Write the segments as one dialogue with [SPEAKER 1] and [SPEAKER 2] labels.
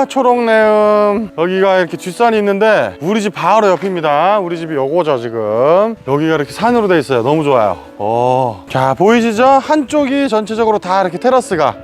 [SPEAKER 1] 아 초록내음. 여기가 이렇게 뒷산이 있는데 우리 집 바로 옆입니다. 우리 집이 요거죠 지금. 여기가 이렇게 산으로 돼 있어요. 너무 좋아요. 어. 자 보이시죠? 한쪽이 전체적으로 다 이렇게 테라스가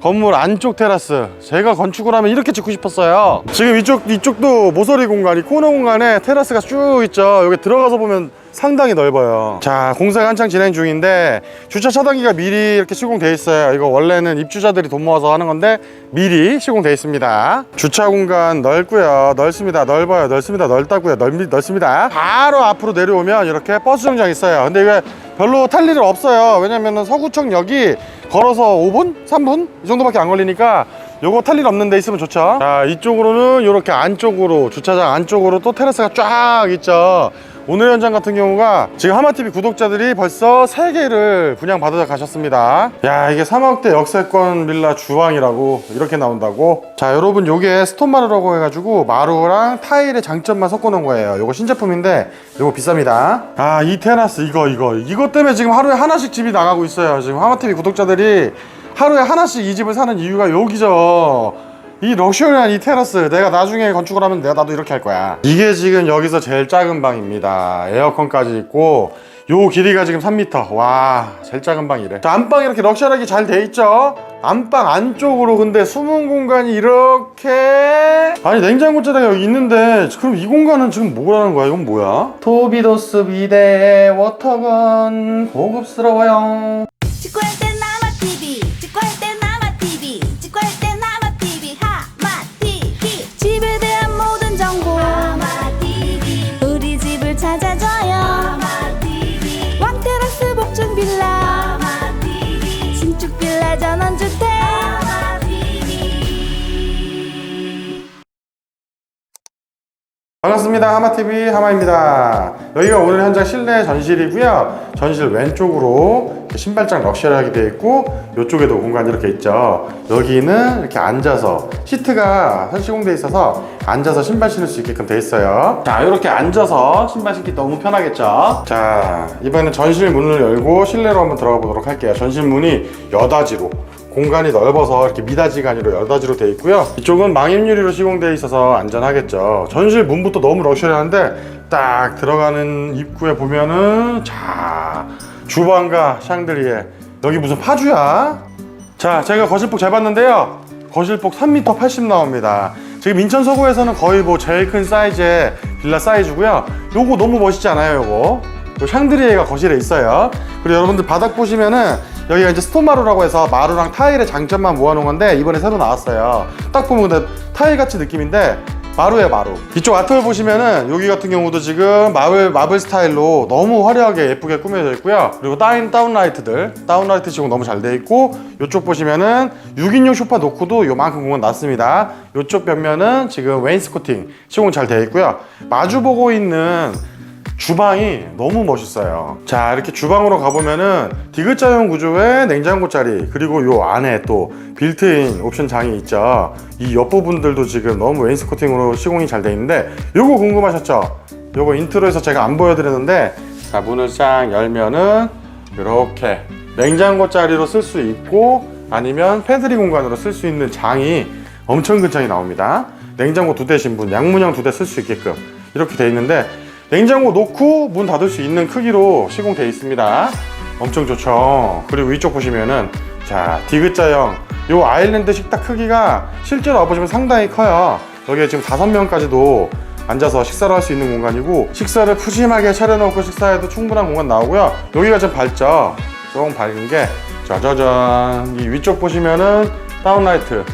[SPEAKER 1] 건물 안쪽 테라스. 제가 건축을 하면 이렇게 짓고 싶었어요. 지금 이쪽 이쪽도 모서리 공간이 코너 공간에 테라스가 쭉 있죠. 여기 들어가서 보면 상당히 넓어요. 자 공사가 한창 진행 중인데 주차 차단기가 미리 이렇게 시공돼 있어요. 이거 원래는 입주자들이 돈 모아서 하는 건데 미리 시공돼 있습니다. 주차 공간 넓고요. 넓습니다. 넓어요. 넓습니다. 넓다고요. 넓, 넓습니다. 바로 앞으로 내려오면 이렇게 버스 정장 있어요. 근데 이게 별로 탈 일은 없어요. 왜냐면은 서구청역이 걸어서 5분? 3분? 이 정도밖에 안 걸리니까 요거 탈 일 없는 데 있으면 좋죠. 자 이쪽으로는 이렇게 안쪽으로 주차장 안쪽으로 또 테라스가 쫙 있죠 오늘 현장 같은 경우가 지금 하마TV 구독자들이 벌써 3개를 분양받아 가셨습니다. 야 이게 3억대 역세권 빌라 주방이라고 이렇게 나온다고? 자 여러분 요게 스톤마루라고 해가지고 마루랑 타일의 장점만 섞어 놓은 거예요. 요거 신제품인데 요거 비쌉니다. 아 이 테라스 이거 이거. 이것 때문에 지금 하루에 하나씩 집이 나가고 있어요. 지금 하마TV 구독자들이 하루에 하나씩 이 집을 사는 이유가 여기죠 이 럭셔리한 이 테라스 내가 나중에 건축을 하면 내가 나도 이렇게 할 거야. 이게 지금 여기서 제일 작은 방입니다. 에어컨까지 있고 요 길이가 지금 3m 와 제일 작은 방이래. 자 안방 이렇게 럭셔리하게 잘 돼 있죠? 안방 안쪽으로 근데 숨은 공간이 이렇게 아니 냉장고 자리가 여기 있는데 그럼 이 공간은 지금 뭐라는 거야? 이건 뭐야? 토비도스 비데 워터건. 고급스러워요 반갑습니다. 하마TV 하마입니다. 여기가 오늘 현장 실내 전실이고요. 전실 왼쪽으로 신발장 럭셔리하게 되어 있고 이쪽에도 공간이 이렇게 있죠. 여기는 이렇게 앉아서 시트가 설치공돼 있어서 앉아서 신발 신을 수 있게끔 되어 있어요. 자, 이렇게 앉아서 신발 신기 너무 편하겠죠. 자, 이번에는 전실 문을 열고 실내로 한번 들어가 보도록 할게요. 전실 문이 여다지로 공간이 넓어서 이렇게 아니라 열닫이로 되어 있고요. 이쪽은 망임유리로 시공되어 있어서 안전하겠죠. 전실 문부터 너무 럭셔리한데 딱 들어가는 입구에 보면은 자 주방과 샹들리에 여기 무슨 파주야? 자 제가 거실폭 재봤는데요. 거실폭 3m 80 나옵니다. 지금 인천 서구에서는 거의 뭐 제일 큰 사이즈의 빌라 사이즈고요. 요거 너무 멋있지 않아요, 요거? 요 샹드리에가 거실에 있어요. 그리고 여러분들 바닥 보시면은 여기가 이제 스톤마루라고 해서 마루랑 타일의 장점만 모아놓은 건데 이번에 새로 나왔어요. 딱 보면 근데 타일 같이 느낌인데 마루에 마루. 이쪽 아트월 보시면은 여기 같은 경우도 지금 마블 마블 스타일로 너무 화려하게 예쁘게 꾸며져 있고요. 그리고 다운 다운라이트들 다운라이트 시공 너무 잘 돼 있고 이쪽 보시면은 6인용 소파 놓고도 요만큼 공간 났습니다. 이쪽 벽면은 지금 웨인스코팅 시공 잘 돼 있고요. 마주 보고 있는 주방이 너무 멋있어요. 자, 이렇게 주방으로 가보면은 디귿자형 구조의 냉장고 자리, 그리고 요 안에 또 빌트인 옵션 장이 있죠. 이 옆부분들도 지금 너무 웨인스코팅으로 시공이 잘 돼 있는데, 요거 궁금하셨죠? 요거 인트로에서 제가 안 보여드렸는데, 자, 문을 쫙 열면은, 이렇게 냉장고 자리로 쓸 수 있고, 아니면 패드리 공간으로 쓸 수 있는 장이 엄청 큰 장이 나옵니다. 냉장고 두 대 신 분, 양문형 두 대 쓸 수 있게끔 이렇게 돼 있는데, 냉장고 놓고 문 닫을 수 있는 크기로 시공되어 있습니다. 엄청 좋죠. 그리고 위쪽 보시면은 자 디귿자형 요 아일랜드 식탁 크기가 실제로 와보시면 상당히 커요. 여기에 지금 다섯 명까지도 앉아서 식사를 할 수 있는 공간이고 식사를 푸짐하게 차려놓고 식사해도 충분한 공간 나오고요. 여기가 좀 밝죠. 조금 밝은 게 짜자잔 이 위쪽 보시면은 다운라이트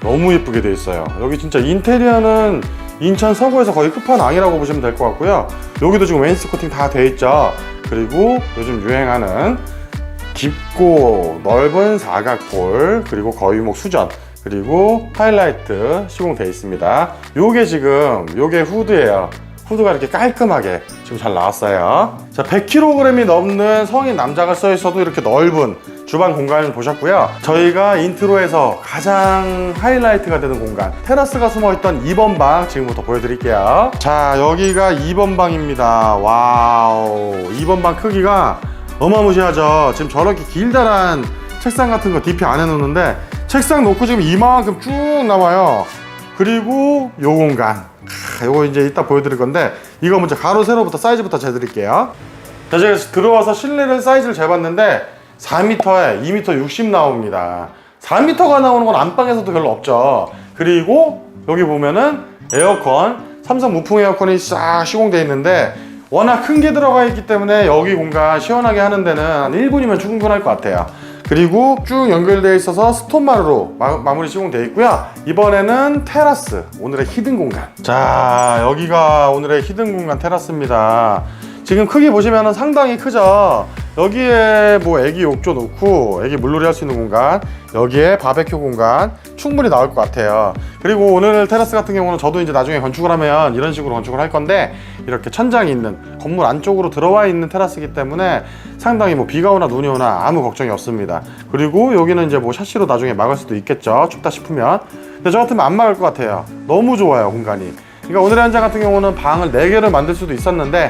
[SPEAKER 1] 너무 예쁘게 돼 있어요. 여기 진짜 인테리어는 인천 서구에서 거의 끝판왕이라고 보시면 될 것 같고요. 여기도 지금 웨인스 코팅 다 돼 있죠. 그리고 요즘 유행하는 깊고 넓은 사각골 그리고 거위목 수전 그리고 하이라이트 시공돼 있습니다. 요게 지금 요게 후드예요. 후드가 이렇게 깔끔하게 지금 잘 나왔어요. 자, 100kg이 넘는 성인 남자가 써 있어도 이렇게 넓은 주방 공간을 보셨고요. 저희가 인트로에서 가장 하이라이트가 되는 공간, 테라스가 숨어 있던 2번 방 지금부터 보여드릴게요. 자, 여기가 2번 방입니다. 와우. 2번 방 크기가 어마무시하죠. 지금 저렇게 길다란 책상 같은 거 DP 안 해놓는데 책상 놓고 지금 이만큼 쭉 나와요. 그리고 요 공간. 크, 요거 이제 이따 보여드릴 건데 이거 먼저 가로 세로부터 사이즈부터 재드릴게요. 자, 제가 들어와서 실내를 사이즈를 재봤는데 4m에 2m 60 나옵니다. 4m가 나오는 건 안방에서도 별로 없죠. 그리고 여기 보면은 에어컨, 삼성 무풍 에어컨이 싹 시공되어 있는데 워낙 큰 게 들어가 있기 때문에 여기 공간 시원하게 하는 데는 한 1분이면 충분할 것 같아요. 그리고 쭉 연결되어 있어서 스톤마루로 마, 마무리 시공되어 있고요. 이번에는 테라스, 오늘의 히든 공간. 자, 여기가 오늘의 히든 공간 테라스입니다. 지금 크기 보시면 상당히 크죠? 여기에 뭐 애기 욕조 놓고 애기 물놀이 할 수 있는 공간, 여기에 바베큐 공간 충분히 나올 것 같아요. 그리고 오늘 테라스 같은 경우는 저도 이제 나중에 건축을 하면 이런 식으로 건축을 할 건데 이렇게 천장이 있는 건물 안쪽으로 들어와 있는 테라스이기 때문에 상당히 뭐 비가 오나 눈이 오나 아무 걱정이 없습니다. 그리고 여기는 이제 뭐 샤시로 나중에 막을 수도 있겠죠. 춥다 싶으면. 근데 저 같으면 안 막을 것 같아요. 너무 좋아요, 공간이. 그러니까 오늘의 현장 같은 경우는 방을 4개를 만들 수도 있었는데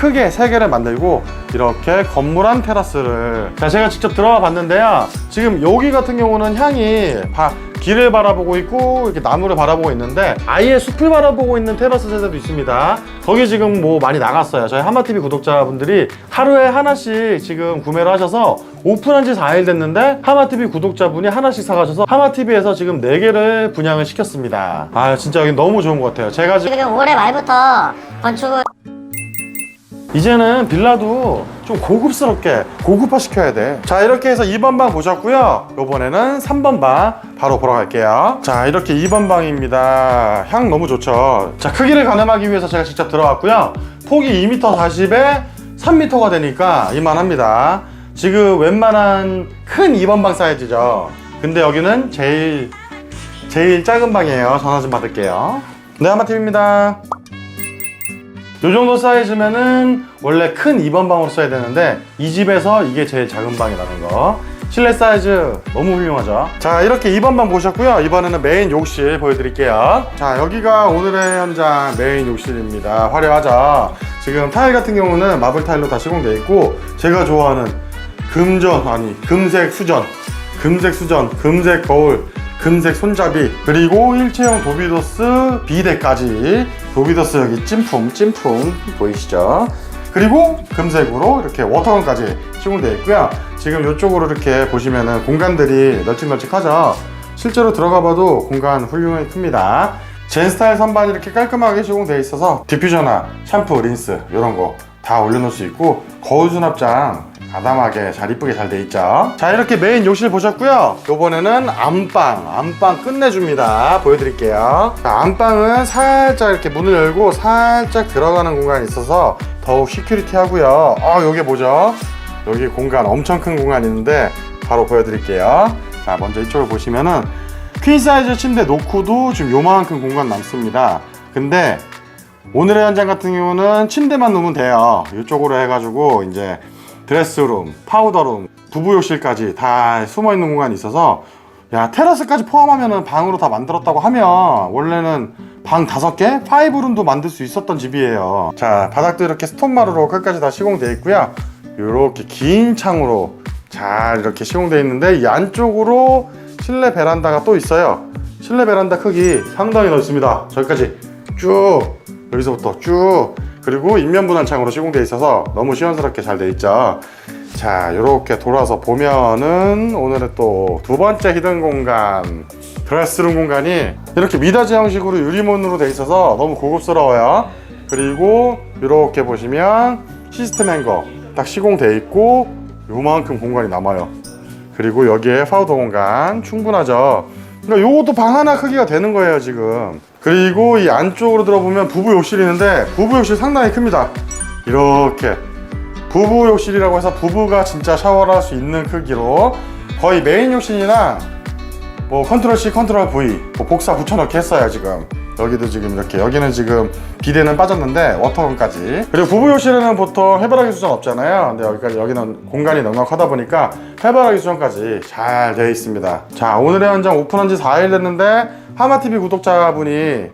[SPEAKER 1] 크게 3개를 만들고 이렇게 건물 안 테라스를. 자 제가 직접 들어가 봤는데요. 지금 여기 같은 경우는 향이 바- 길을 바라보고 있고 이렇게 나무를 바라보고 있는데 아예 숲을 바라보고 있는 테라스 세대도 있습니다. 거기 지금 뭐 많이 나갔어요. 저희 하마TV 구독자분들이 하루에 하나씩 지금 구매를 하셔서 오픈한 지 4일 됐는데 하마TV 구독자분이 하나씩 사가셔서 하마TV에서 지금 4개를 분양을 시켰습니다. 아 진짜 여기 너무 좋은 것 같아요. 제가
[SPEAKER 2] 지금 올해 말부터 건축을
[SPEAKER 1] 이제는 빌라도 좀 고급스럽게 고급화 시켜야 돼. 자, 이렇게 해서 2번 방 보셨고요. 이번에는 3번 방 바로 보러 갈게요. 자, 이렇게 2번 방입니다. 향 너무 좋죠. 자, 크기를 가늠하기 위해서 제가 직접 들어왔고요. 폭이 2m 40에 3m가 되니까 이만합니다. 지금 웬만한 큰 2번 방 사이즈죠. 근데 여기는 제일 제일 작은 방이에요. 전화 좀 받을게요. 네, 하마TV입니다. 요 정도 사이즈면은 원래 큰 2번 방으로 써야 되는데 이 집에서 이게 제일 작은 방이라는 거. 실내 사이즈 너무 훌륭하죠? 자 이렇게 2번 방 보셨고요. 이번에는 메인 욕실 보여드릴게요. 자 여기가 오늘의 현장 메인 욕실입니다. 화려하죠? 지금 타일 같은 경우는 마블 타일로 다 시공되어 있고 제가 좋아하는 금전 아니 금색 수전. 금색 수전 금색 거울 금색 손잡이 그리고 일체형 도비더스 비대까지. 도비더스 여기 찐품 찐품 보이시죠? 그리고 금색으로 이렇게 워터건까지 시공되어 있고요. 지금 이쪽으로 이렇게 보시면은 공간들이 널찍널찍하죠? 실제로 들어가 봐도 공간 훌륭하게 큽니다. 젠스타일 선반이 이렇게 깔끔하게 시공되어 있어서 디퓨저나 샴푸, 린스 이런 거 다 올려놓을 수 있고 거울 수납장 가담하게 잘 이쁘게 잘 돼 있죠? 자 이렇게 메인 욕실 보셨고요. 요번에는 안방 안방 끝내줍니다. 보여드릴게요. 자, 안방은 살짝 이렇게 문을 열고 살짝 들어가는 공간이 있어서 더욱 시큐리티 하고요. 어 여기 보죠? 여기 공간 엄청 큰 공간 있는데 바로 보여드릴게요. 자 먼저 이쪽을 보시면은 퀸 사이즈 침대 놓고도 지금 요만큼 공간 남습니다. 근데 오늘의 현장 같은 경우는 침대만 놓으면 돼요. 이쪽으로 해가지고 이제 드레스룸, 파우더룸, 부부욕실까지 다 숨어 있는 공간이 있어서 야 테라스까지 포함하면 방으로 다 만들었다고 하면 원래는 방 다섯 개, 파이브룸도 만들 수 있었던 집이에요. 자 바닥도 이렇게 스톤마루로 끝까지 다 시공되어 있고요. 이렇게 긴 창으로 잘 이렇게 시공되어 있는데 이 안쪽으로 실내 베란다가 또 있어요. 실내 베란다 크기 상당히 넓습니다. 저기까지 쭉 여기서부터 쭉 그리고 인면 분할 창으로 시공되어 있어서 너무 시원스럽게 잘돼 있죠. 자, 이렇게 돌아서 보면은 오늘의 또 두 번째 히든 공간 드레스룸 공간이 이렇게 미닫이 형식으로 유리문으로 돼 있어서 너무 고급스러워요. 그리고 이렇게 보시면 시스템 행거 딱 시공돼 있고 요만큼 공간이 남아요. 그리고 여기에 파우더 공간 충분하죠. 그러니까 요것도 방 하나 크기가 되는 거예요 지금. 그리고 이 안쪽으로 들어보면 부부 욕실이 있는데 부부 욕실 상당히 큽니다. 이렇게 부부 욕실이라고 해서 부부가 진짜 샤워를 할 수 있는 크기로 거의 메인 욕실이랑 뭐 컨트롤 C, 컨트롤 V 뭐 복사 붙여넣기 했어요 지금 여기도 지금 이렇게 여기는 지금 비대는 빠졌는데 워터건까지. 그리고 부부 욕실에는 보통 해바라기 수전 없잖아요. 근데 여기까지 여기는 공간이 넉넉하다 보니까 해바라기 수전까지 잘 되어 있습니다. 자 오늘의 현장 오픈한 지 4일 됐는데 하마TV 구독자분이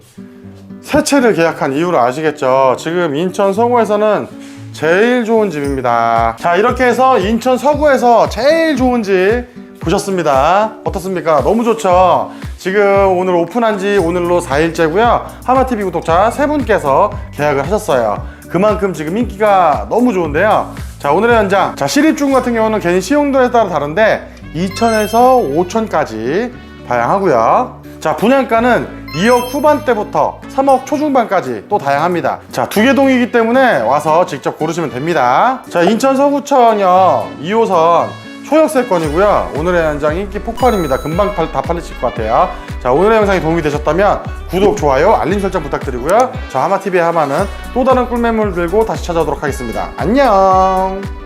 [SPEAKER 1] 새 채를 계약한 이유를 아시겠죠? 지금 인천 서구에서는 제일 좋은 집입니다. 자 이렇게 해서 인천 서구에서 제일 좋은 집 보셨습니다. 어떻습니까? 너무 좋죠? 지금 오늘 오픈한 지 오늘로 4일째고요. 하마TV 구독자 3분께서 계약을 하셨어요. 그만큼 지금 인기가 너무 좋은데요. 자, 오늘의 현장. 자, 시립중 같은 경우는 개인 시용도에 따라 다른데 2천에서 5천까지 다양하고요. 자, 분양가는 2억 후반대부터 3억 초중반까지 또 다양합니다. 자, 두 개 동이기 때문에 와서 직접 고르시면 됩니다. 자, 인천 서구천역 2호선 초역세권이고요. 오늘의 현장 인기 폭발입니다. 금방 팔, 다 팔리실 것 같아요. 자, 오늘의 영상이 도움이 되셨다면 구독, 좋아요, 알림 설정 부탁드리고요. 저 하마TV의 하마는 또 다른 꿀매물 들고 다시 찾아오도록 하겠습니다. 안녕!